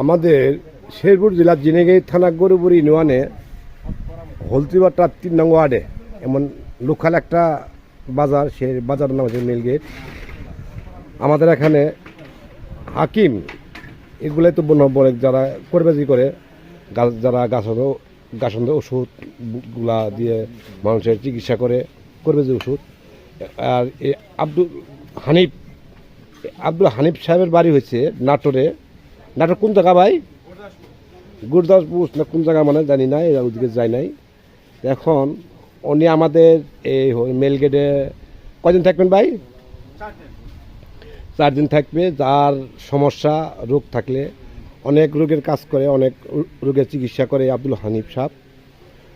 আমাদের শেরপুর জেলার জিনেগাই থানা গরুপুর ইউনিয়নে হলতিবাটা তিন নং ওয়ার্ডে, এমন লোকাল একটা বাজার সে বাজারের নাম হচ্ছে মিলগেট আমাদের এখানে হাকিম, এগুলাই তো বন্য বলে যারা করবেজি করে, গাছ যারা গাছন্দ গাছন্দ ওষুধগুলা দিয়ে মানুষের চিকিৎসা করে করবেজি ওষুধ। আর এই আব্দুল হানিফ, আব্দুল হানিফ সাহেবের বাড়ি হয়েছে নাটোরে। নাটোর কোন জায়গা ভাই? গুরদাসপুর, না কোন জায়গা মানে জানি না, এরা ওদিকে যায় নাই। এখন উনি আমাদের এই মেল গেটে কদিন থাকবেন ভাই? চার দিন থাকবে, যার সমস্যা, রোগ থাকলে, অনেক রোগের কাজ করে, অনেক রোগের চিকিৎসা করে আব্দুল হানিফ সাহেব।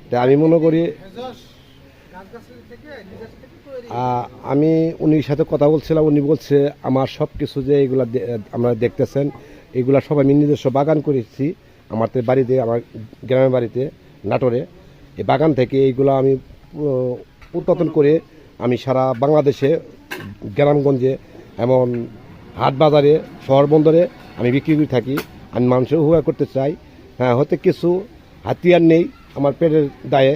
তা আমি মনে করি আমি উনির সাথে কথা বলছিলাম, উনি বলছে, আমার সব কিছু যে এগুলা আমরা দেখতেছেন, এগুলা সব আমি নিজস্ব বাগান করেছি আমার বাড়িতে, আমার গ্রামের বাড়িতে, নাটোরে। এই বাগান থেকে এইগুলো আমি উৎপাদন করে আমি সারা বাংলাদেশে, গ্রামগঞ্জে এমন হাট বাজারে শহর বন্দরে আমি বিক্রি করে থাকি। আমি মানুষের উপকার করতে চাই। হ্যাঁ হতে কিছু হাতিয়ার নেই আমার পেটের দায়ে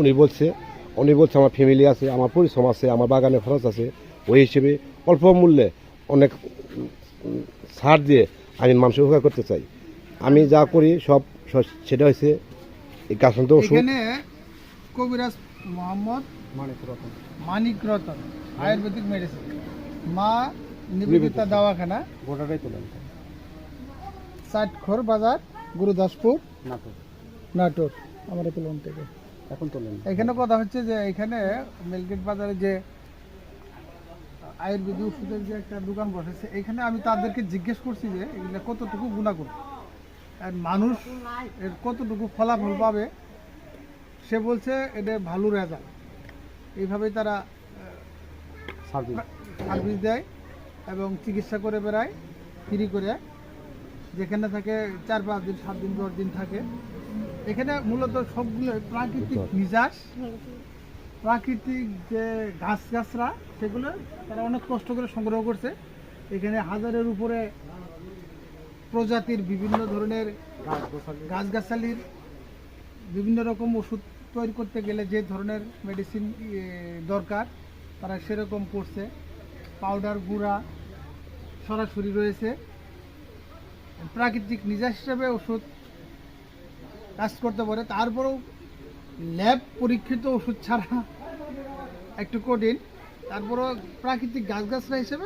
উনি বলছে। উনি বলছে আমার ফ্যামিলি আছে আমার পরিশ্রম আছে আমার বাগানে খরচ আছে। ওই হিসেবে অল্প মূল্যে অনেক ছাড় দিয়ে আমি মানুষের উপকার করতে চাই। আমি যা করি সব সেটা হয়েছে এই গাছন্ত ওষুধ। কবিরাজ মোহাম্মদ মানিক রতন আয়ুর্বেদিক মেডিসিন মা নিবেদিতা। দাওয়াখানা। গোটাটাই তোলেন বাজার গুরুদাসপুর নাটক নাটোর আমার পেলন থেকে। এখন তোলেন এখানে কথা হচ্ছে যে এখানে মেলগেট বাজারে যে আয়ুর্বেদিক ওষুধের যে একটা দোকান বসেছে এখানে আমি তাদেরকে জিজ্ঞেস করছি যে এগুলো কতটুকু গুণা গুণাগুণ আর মানুষ এর কতটুকু ফলাফল পাবে সে বলছে এটা ভালো রেজাল্ট এইভাবেই তারা সার্ভিস দেয় এবং চিকিৎসা করে বেড়ায় ফ্রি করে। যেখানে থাকে চার পাঁচ দিন সাত দিন দশ দিন থাকে। এখানে মূলত সবগুলো প্রাকৃতিক নিজাস প্রাকৃতিক যে গাছ গাছরা সেগুলো তারা অনেক কষ্ট করে সংগ্রহ করছে। এখানে হাজারের উপরে প্রজাতির বিভিন্ন ধরনের গাছগাছালির বিভিন্ন রকম ওষুধ তৈরি করতে গেলে যে ধরনের মেডিসিন দরকার তারা সেরকম করছে। পাউডার গুঁড়া সরাসরি রয়েছে। প্রাকৃতিক নিজাস হিসাবে ওষুধ কাজ করতে পারে। তারপরেও ল্যাব পরীক্ষিত ওষুধ ছাড়া একটু কঠিন। তারপরেও প্রাকৃতিক গাছগাছরা হিসেবে